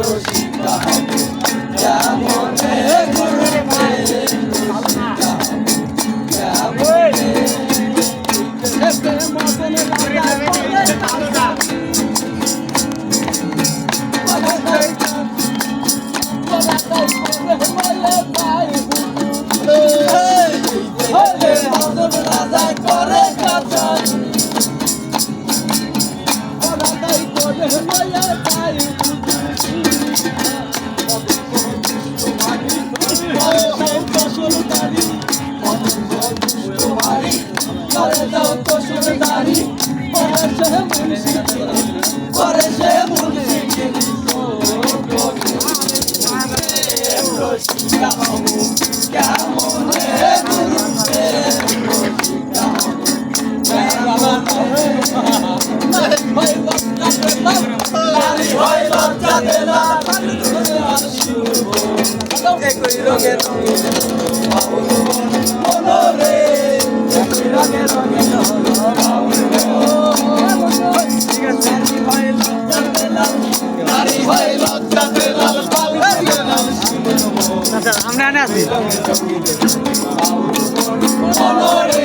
রসিকা হব কেমনে গুরু প্রেম মতন রাজা করে কাজা করে সে মুন্সি হয় লজ্জা দেলা একই রঙের আমরা এনে আছি মনরে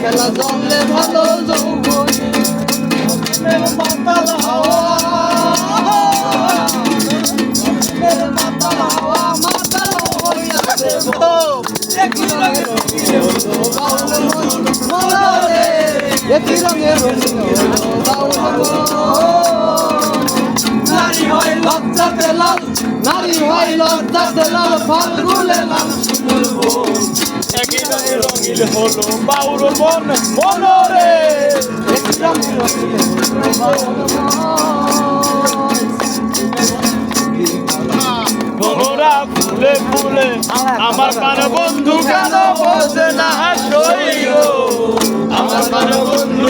খেলা জমলে ভালো যৌবনে। মাতাল হাওয়া মাতাল হাওয়া মাতাল হইয়াছে গো একই মনরে একই বাউল মন নারী হয় লজ্জাতে লাল নারী হয় লজ্জাতে লাল ফাল্গুনে লাল একই রঙিল হলো বাউর মন মনরে ভ্রমরা ফুলে ফুলে আমার প্রাণ বন্ধু কেন বোঝে না শৈল আমার প্রাণ বন্ধু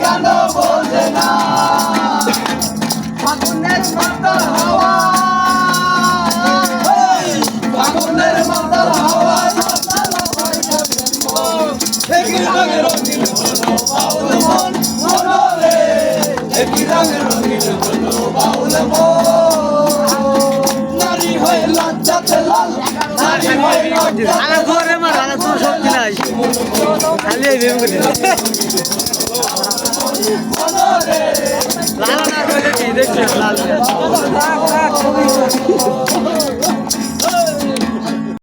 কেন বোঝে না। ফাগুনের মাতাল হাওয়া। ফাগুনের মাতাল হাওয়া। একই রঙের রঙিন হলো বাউল মন মনরে। একই রঙের রঙিন হলো বাউল মন। নারী হয়ে লজ্জাতে লাল নারী হয়ে লজ্জাতে করে মার তো শক্তি নাই। ಅಲ್ಲಿ ಇದೇನು ಲಾಲ ಇದೆ